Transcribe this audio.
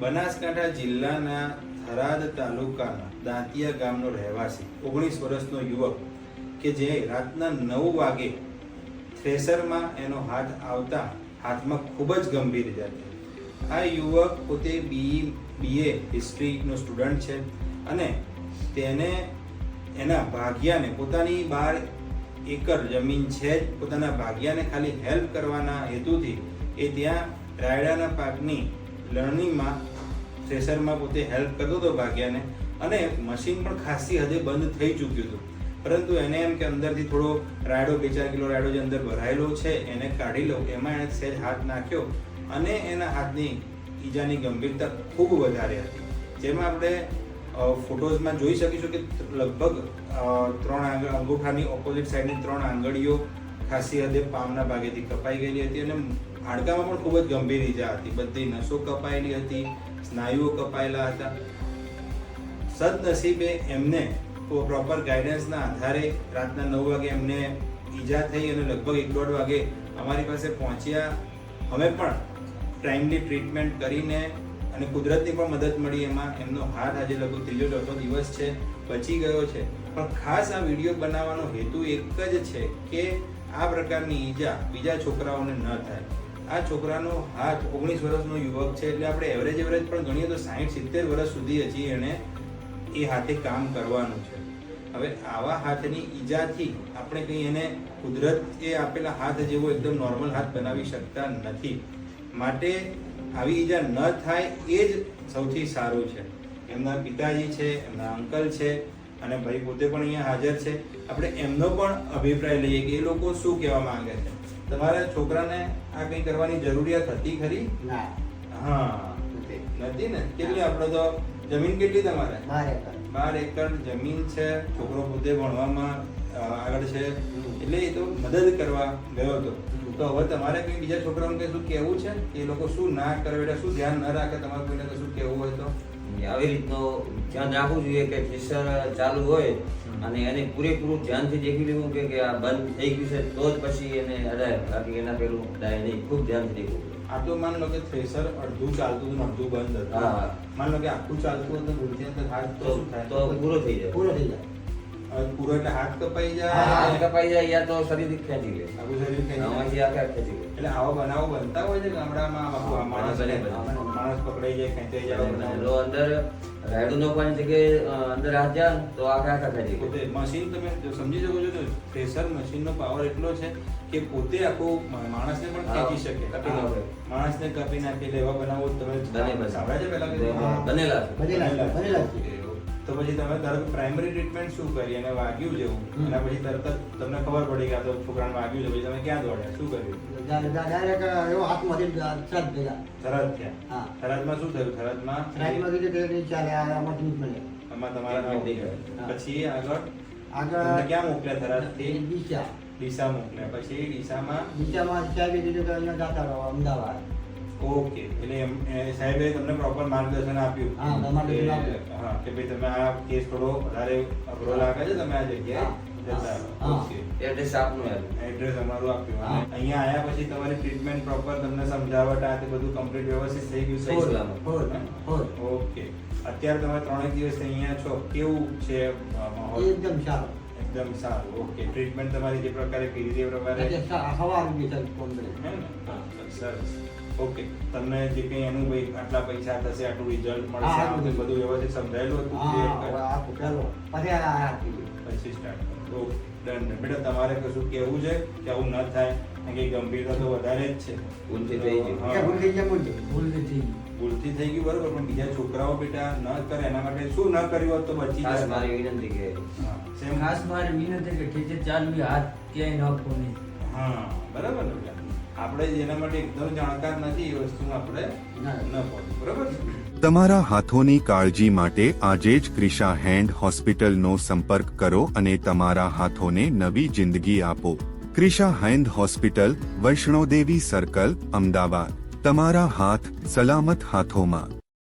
બનાસકાંઠા જિલ્લાના થરાદ તાલુકાના દાંતિયા ગામનો રહેવાસી, ઓગણીસ વર્ષનો યુવક કે જે રાતના નવ વાગે થ્રેસરમાં એનો હાથ આવતા હાથમાં ખૂબ જ ગંભીર ઇજા થઈ. આ યુવક પોતે બી, બીએ હિસ્ટ્રીનો સ્ટુડન્ટ છે અને તેને એના ભાગ્યાને પોતાની બાર એકર જમીન છે જ, પોતાના ભાગ્યાને ખાલી હેલ્પ કરવાના હેતુથી એ ત્યાં રાયડાના પાકની લણણીમાં થ્રેસરમાં પોતે હેલ્પ કરતો હતો ભાગ્યાને, અને મશીન પણ ખાસી હદે બંધ થઈ ચૂક્યું હતું. પરંતુ એને એમ કે અંદરથી થોડો રાયડો, બે ચાર કિલો રાયડો જે અંદર ભરાયેલો છે, એને કાઢી લઉં. એમાં એણે સહેજ હાથ નાખ્યો અને એના હાથની ઈજાની ગંભીરતા ખૂબ વધારે હતી. જેમાં આપણે ફોટોઝમાં જોઈ શકીશું કે લગભગ ત્રણ અંગૂઠાની ઓપોઝિટ સાઈડની ત્રણ આંગળીઓ ખાસી હદે પામના ભાગેથી કપાઈ ગયેલી હતી અને હાડકામાં પણ ખૂબ જ ગંભીર ઈજા હતી. બધી નસો કપાયેલી હતી, સ્નાયુઓ કપાયેલા હતા. સદનસીબે એમને પ્રોપર ગાઈડન્સના આધારે રાતના નવ વાગે એમને ઈજા થઈ અને લગભગ એક દોઢ વાગે અમારી પાસે પહોંચ્યા. અમે પણ ટાઈમલી ટ્રીટમેન્ટ કરીને અને કુદરતની પણ મદદ મળી એમાં. એમનો હાથ આજે લગભગ ત્રીજો ચોથો દિવસ છે, બચી ગયો છે. પણ ખાસ આ વીડિયો બનાવવાનો હેતુ એક જ છે કે આ પ્રકારની ઈજા બીજા છોકરાઓને ન થાય. આ છોકરાનો હાથ ઓગણીસ વર્ષનો યુવક છે, એટલે આપણે એવરેજ એવરેજ પણ ગણીએ તો સાહીઠ સિત્તેર વર્ષ સુધી હજી એણે એ હાથે કામ કરવાનું છે. હવે આવા હાથની ઈજાથી આપણે કંઈ એને કુદરત એ આપેલા હાથ જેવો એકદમ નોર્મલ હાથ બનાવી શકતા નથી. માટે આવી ઈજા ન થાય એ જ સૌથી સારું છે. એમના પિતાજી છે, એમના અંકલ છે અને ભાઈ પોતે પણ અહીંયા હાજર છે. આપણે એમનો પણ અભિપ્રાય લઈએ કે એ લોકો શું કહેવા માંગે છે. તમારા છોકરાને આ કંઈ કરવાની જરૂરિયાત હતી ખરી? ના. હા. નથી. ને? કેટલી? આપણે તો જમીન કેટલી તમારે? બાર એકર. જમીન છે. છોકરો પોતે ભણવામાં આગળ છે. એટલે એ તો મદદ કરવા ગયો હતો. તો હવે તમારે કંઈ બીજા છોકરાઓને કઈ શું કહેવું છે? કે એ લોકો શું ના કરે? એટલે શું ધ્યાન ના રાખે? તમારે કોઈને કશું કહેવું હોય તો? આવી રીતનું ધ્યાન રાખવું જોઈએ કે ફિશર ચાલુ હોય અને એને પૂરેપૂરું ધ્યાનથી દેખી લેવું કે આ બંધ થઈ ગયું છે તો જ પછી એને અડાય બાકી એના પેલું અડાય નહીં. ખૂબ ધ્યાનથી દેખવું આ તો માન લો કે થ્રેસર અડધું ચાલતું હતું અડધું બંધ હતું. હા. માન લો કે આખું ચાલતું હતું તો ભૂલથી અંદર હાથ તો તો શું થાય? તો પૂરો થઈ જાય. પૂરો થઈ જાય. પૂરો એટલે હાથ કપાઈ જાય. હાથ કપાઈ જાય યા તો શરીર ખેંચી લે. આખું શરીર ખેંચી જાય. ખેંચી લે. એટલે આવા બનાવો બનતા હોય છે ગામડામાં? આ માણસ બને, બને. માણસ પકડાઈ જાય ખેંચાઈ જાય જો અંદર રાયડું નાખવાની જગ્યાએ અંદર હાથ જાય તો આખા આખા ખેંચી પોતે મશીન તમે સમજી શકો છો તો મશીન મશીનનો પાવર એટલો છે કે પોતે આખું માણસને પણ ખેંચી શકે કાપી નાખે. માણસને કાપી નાખે એવા બનાવો તમે બને. સાંભળ્યા છે પહેલા બનેલા બનેલા બનેલા છે. તો પછી તમે તરત પ્રાઇમરી ટ્રીટમેન્ટ શું કરી? અને વાગ્યું જેવું અને પછી તરત જ તમને ખબર પડી કે આ તો છોકરાને વાગ્યું છે પછી તમે ક્યાં દોડ્યા? શું કર્યું? ડાયરેક્ટ એવો હાથમાંથી સદ ભેગા થરાદ થયા હા. થરાદમાં શું થયું? કીધું કે નહીં ચાલે આ આમાં તમારા. પછી આગળ? આગળ ક્યાં મોકલ્યા થરાદથી દિશા ડીસા. મોકલ્યા. પછી ડીસામાં? દિશામાં સાહેબે કીધું કે અહીંયા જાતા રહો અમદાવાદ. ઓકે. એટલે એમ સાહેબે તમને પ્રોપર માર્ગદર્શન આપ્યું. હા, તમારે હા કે ભાઈ તમે આ કેસ થોડો વધારે અઘરો લાગે છે તમે આ જગ્યાએ એડ્રેસ આપનું એડ્રેસ અમારું આપ્યું. અને અહીંયા આયા પછી તમારી ટ્રીટમેન્ટ પ્રોપર તમને સમજાવટ આ તે બધું કમ્પ્લીટ વ્યવસ્થિત થઈ ગયું છે? ઓકે. અત્યારે તમે ત્રણેક દિવસ અહીંયા છો. કેવું છે માહોલ? એકદમ સારો. એકદમ સારું. ઓકે. ટ્રીટમેન્ટ તમારી જે પ્રકારે કરી તે પ્રકારે? એટલે સા- હવા આવી ગઈ સાહેબ ફોન કરે. હે ને? હા, સરસ. ઓકે તમને જે કંઈ એનું ભાઈ આટલા પૈસા થશે આટલું રિઝલ્ટ મળશે આ બધું બધું વ્યવસ્થિત સમજાયેલું હતું ફૂટેલો પછી આ પછી સ્ટાર્ટ તો ડન બેટા તમારે કશું કેવું છે કે આવું ન થાય? કારણ કે ગંભીરતા તો વધારે જ છે. ભૂલથી થઈ ગયું. હા. કે ભૂલ થઈ ગયા ભૂલ થઈ ગઈ. ભૂલથી થઈ ગયું બરોબર પણ બીજા છોકરાઓ બેટા ન કરે એના માટે શું ન કર્યું હોત તો બચી ખાસ જાય મારી વિનંતી કે સેમ ખાસ મારી વિનંતી કે ટીચર છે ચાલુ હાથ ક્યાંય ન નહીં હા બરાબર ને બેટા? આપણે જેના માટે એકદમ જાણકાર નથી એ વસ્તુ આપણે ન. પહોંચે બરાબર તમારા હાથોની કાળજી માટે આજે જ ક્રિશા હેન્ડ હોસ્પિટલનો સંપર્ક કરો અને તમારા હાથોને નવી જિંદગી આપો. Krisha hand hospital Vaishnodevi circle Ahmedabad. તમારા હાથ સલામત હાથોમાં.